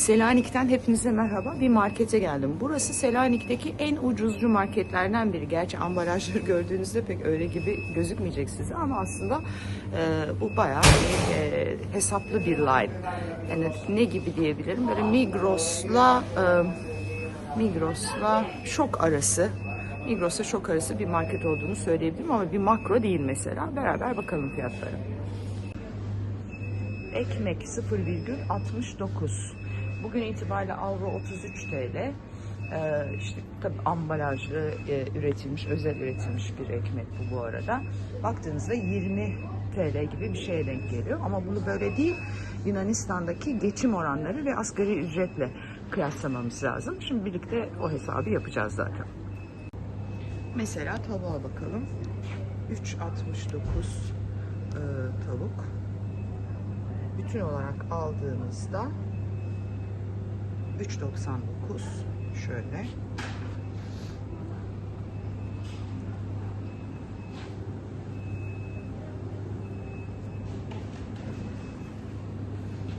Selanik'ten hepinize merhaba. Bir markete geldim. Burası Selanik'teki en ucuzcu marketlerden biri. Gerçi ambalajları gördüğünüzde pek öyle gibi gözükmeyecek size ama aslında e, bu bayağı e, hesaplı bir line. Yani ne gibi diyebilirim? Böyle Migros'la e, Migros'la şok arası Migros'la şok arası bir market olduğunu söyleyebilirim ama bir makro değil mesela. Beraber bakalım fiyatlara. Ekmek 0,69. Bugün itibariyle avro 33 TL. Ee, işte tabii ambalajlı e, üretilmiş, özel üretilmiş bir ekmek bu bu arada. Baktığınızda 20 TL gibi bir şeye denk geliyor. Ama bunu böyle değil, Yunanistan'daki geçim oranları ve asgari ücretle kıyaslamamız lazım. Şimdi birlikte o hesabı yapacağız zaten. Mesela tavuğa bakalım. 3.69 e, tavuk. Bütün olarak aldığımızda 3.99 şöyle.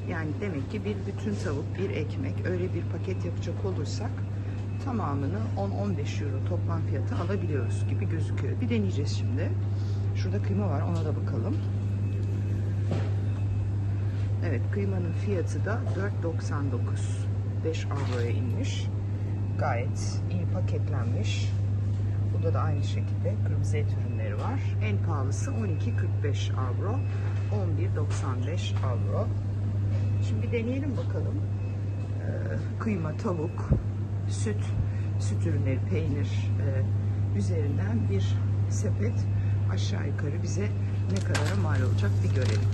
Yani demek ki bir bütün tavuk, bir ekmek öyle bir paket yapacak olursak tamamını 10-15 euro toplam fiyatı alabiliyoruz gibi gözüküyor. Bir deneyeceğiz şimdi. Şurada kıyma var ona da bakalım. Evet kıymanın fiyatı da 4.99. 5 avroya inmiş. Gayet iyi paketlenmiş. Burada da aynı şekilde kırmızı et ürünleri var. En pahalısı 12.45 avro. 11.95 avro. Şimdi deneyelim bakalım. Ee, kıyma, tavuk, süt, süt ürünleri, peynir e, üzerinden bir sepet aşağı yukarı bize ne kadara mal olacak bir görelim.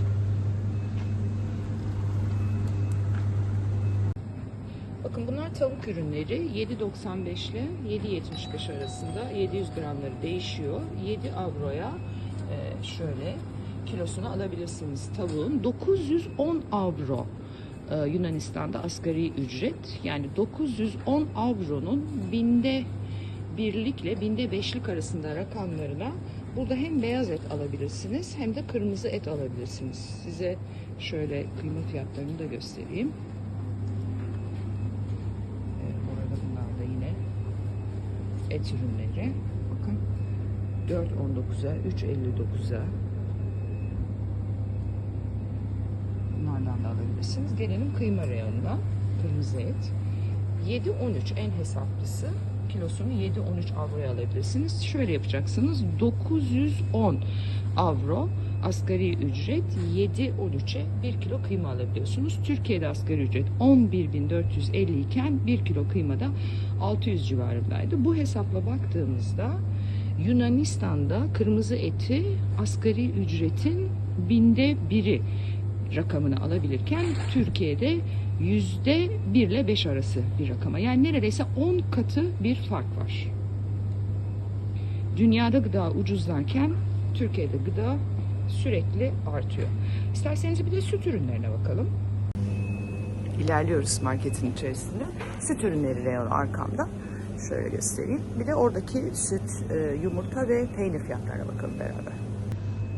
Bakın bunlar tavuk ürünleri 7.95 ile 7.75 arasında 700 gramları değişiyor. 7 avroya e, şöyle kilosunu alabilirsiniz tavuğun. 910 avro e, Yunanistan'da asgari ücret. Yani 910 avronun binde birlikle binde beşlik arasında rakamlarına burada hem beyaz et alabilirsiniz hem de kırmızı et alabilirsiniz. Size şöyle kıyma fiyatlarını da göstereyim. Evet, bu arada bunlar da yine et ürünleri. Bakın 4.19'a 3.59'a Bunlardan da alabilirsiniz. Gelelim kıyma reyonuna. Kırmızı et. 7.13 en hesaplısı. Kilosunu 7-13 avroya alabilirsiniz. Şöyle yapacaksınız. 910 avro asgari ücret 7-13'e 1 kilo kıyma alabiliyorsunuz. Türkiye'de asgari ücret 11.450 iken 1 kilo kıymada 600 civarındaydı. Bu hesapla baktığımızda Yunanistan'da kırmızı eti asgari ücretin binde biri rakamını alabilirken Türkiye'de yüzde 1 ile 5 arası bir rakama. Yani neredeyse 10 katı bir fark var. Dünyada gıda ucuzlarken Türkiye'de gıda sürekli artıyor. İsterseniz bir de süt ürünlerine bakalım. İlerliyoruz marketin içerisinde. Süt ürünleri reyon arkamda. Şöyle göstereyim. Bir de oradaki süt, e, yumurta ve peynir fiyatlarına bakalım beraber.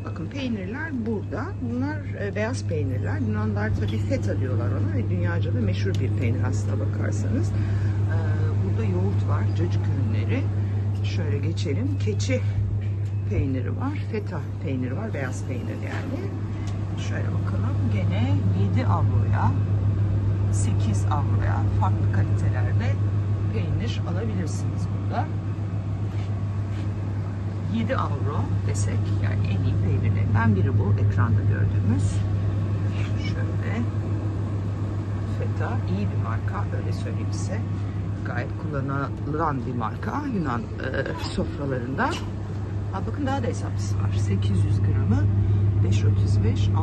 Bakın peynirler burada. Bunlar e, beyaz peynirler. Yunanlar tabii feta diyorlar ona ve dünyaca da meşhur bir peynir aslına bakarsanız. Ee, burada yoğurt var, cacık ürünleri. Şöyle geçelim. Keçi peyniri var, feta peyniri var, beyaz peynir yani. Şöyle bakalım. Gene 7 avroya, 8 avroya farklı kalitelerde peynir alabilirsiniz burada. 7 avro desek yani en iyi peynirlerinden biri bu ekranda gördüğümüz. Şöyle Feta iyi bir marka öyle söyleyeyim size. Gayet kullanılan bir marka Yunan e, sofralarında. Ha, bakın daha da hesaplısı var. 800 gramı 5.35 6.69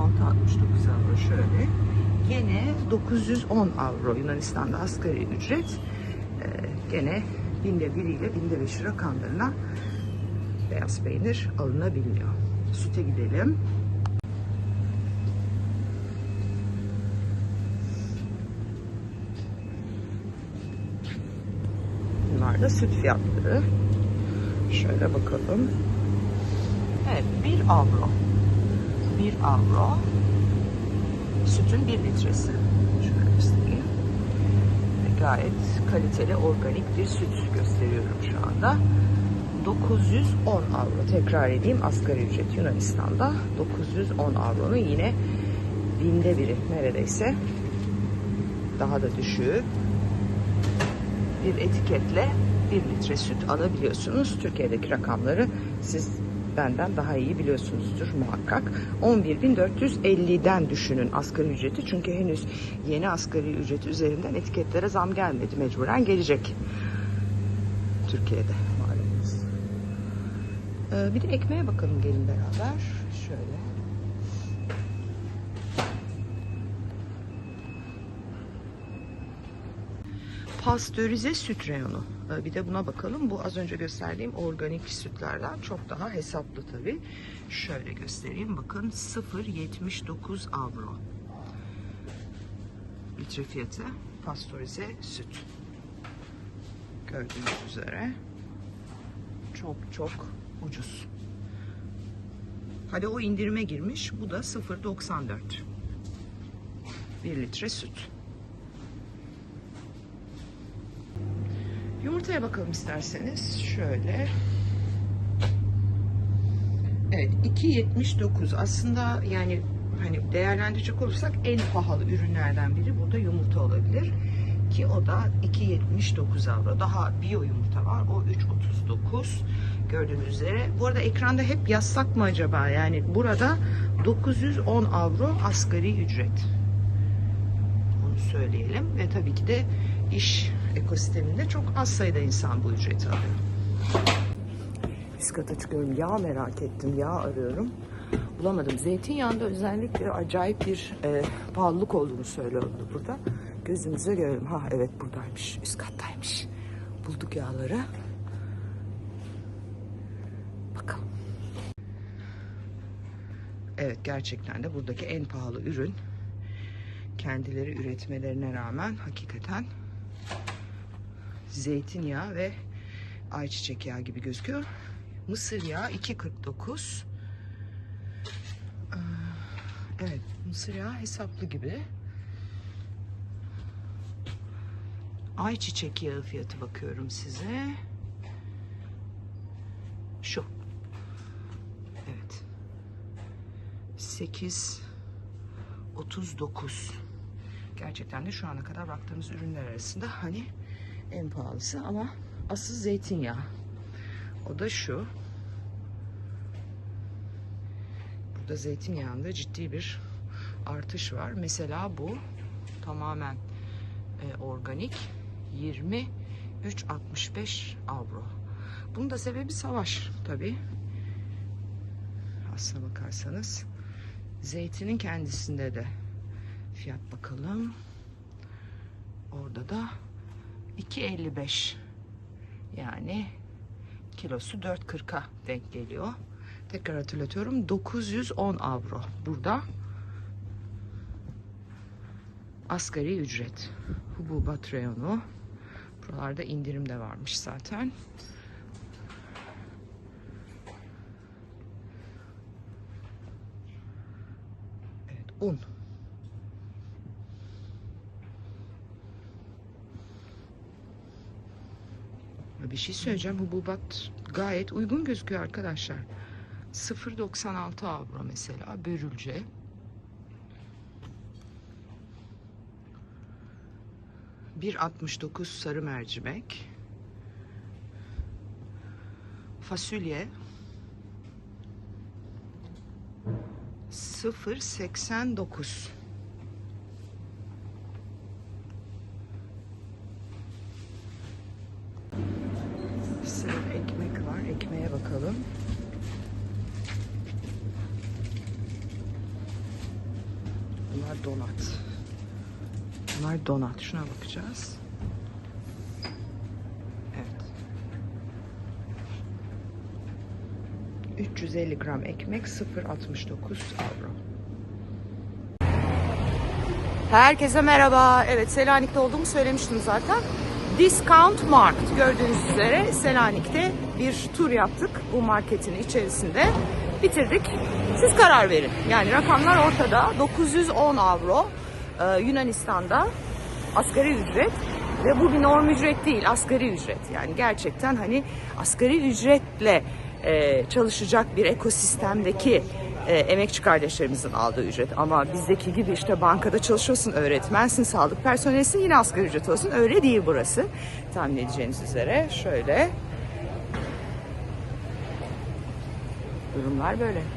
avro şöyle. Gene 910 avro Yunanistan'da asgari ücret. E, gene binde biriyle binde beşi rakamlarına beyaz peynir alınabiliyor. Süte gidelim. Bunlar da süt fiyatları. Şöyle bakalım. Evet, 1 avro. 1 avro. Sütün 1 litresi. Şöyle göstereyim. gayet kaliteli organik bir süt gösteriyorum şu anda. 910 avro tekrar edeyim asgari ücret Yunanistan'da 910 avronun yine binde biri neredeyse daha da düşüğü bir etiketle 1 litre süt alabiliyorsunuz. Türkiye'deki rakamları siz benden daha iyi biliyorsunuzdur muhakkak. 11.450'den düşünün asgari ücreti. Çünkü henüz yeni asgari ücret üzerinden etiketlere zam gelmedi. Mecburen gelecek. Türkiye'de malumunuz. Ee, bir de ekmeğe bakalım gelin beraber. Şöyle. Pastörize süt reyonu. Ee, Bir de buna bakalım. Bu az önce gösterdiğim organik sütlerden çok daha hesaplı tabii. Şöyle göstereyim. Bakın 0.79 avro. Litre fiyatı pastörize süt. Gördüğünüz üzere çok çok ucuz. Hadi o indirime girmiş. Bu da 0.94. 1 litre süt. Yumurtaya bakalım isterseniz. Şöyle. Evet 2.79 aslında yani hani değerlendirecek olursak en pahalı ürünlerden biri burada yumurta olabilir. Ki o da 2.79 avro. Daha bio yumurta var. O 3.39 gördüğünüz üzere. Bu arada ekranda hep yazsak mı acaba? Yani burada 910 avro asgari ücret. Onu söyleyelim. Ve tabii ki de iş ekosisteminde çok az sayıda insan bu ücreti alıyor. Kata çıkıyorum. Yağ merak ettim. Yağ arıyorum. Bulamadım. Zeytinyağında özellikle acayip bir e, pahalılık olduğunu söylüyordu burada. Gözümüze görelim. Ha evet buradaymış. Üst kattaymış. Bulduk yağları. Bakalım. Evet gerçekten de buradaki en pahalı ürün kendileri üretmelerine rağmen hakikaten zeytinyağı ve ayçiçek yağı gibi gözüküyor. Mısır yağı 2.49. Ee, Evet, mısır yağı hesaplı gibi. Ayçiçek yağı fiyatı bakıyorum size. Şu. Evet. 8 39. Gerçekten de şu ana kadar baktığımız ürünler arasında hani en pahalısı ama asıl zeytinyağı. O da şu. Burada zeytinyağında ciddi bir artış var. Mesela bu tamamen e, organik 23.65 avro. Bunun da sebebi savaş tabii. Aslına bakarsanız zeytinin kendisinde de fiyat bakalım. Orada da 2.55 yani kilosu 4.40'a denk geliyor. Tekrar hatırlatıyorum 910 avro. Burada asgari ücret hububat reyonu buralarda indirim de varmış zaten. Evet un bir şey söyleyeceğim hububat gayet uygun gözüküyor arkadaşlar 0.96 avro mesela börülce. Bir 69 sarı mercimek. Fasulye. 0.89 Sırada ekmek var. Ekmeğe bakalım. Bunlar donat. Bunlar donat. Şuna bakacağız. Evet. 350 gram ekmek 0.69 avro. Herkese merhaba. Evet Selanik'te olduğumu söylemiştim zaten. Discount Market gördüğünüz üzere Selanik'te bir tur yaptık bu marketin içerisinde. Bitirdik. Siz karar verin. Yani rakamlar ortada. 910 avro e, Yunanistan'da asgari ücret. Ve bu bir norm ücret değil, asgari ücret. Yani gerçekten hani asgari ücretle e, çalışacak bir ekosistemdeki e, emekçi kardeşlerimizin aldığı ücret. Ama bizdeki gibi işte bankada çalışıyorsun, öğretmensin, sağlık personelisin yine asgari ücret olsun. Öyle değil burası. Tahmin edeceğiniz üzere şöyle durumlar böyle.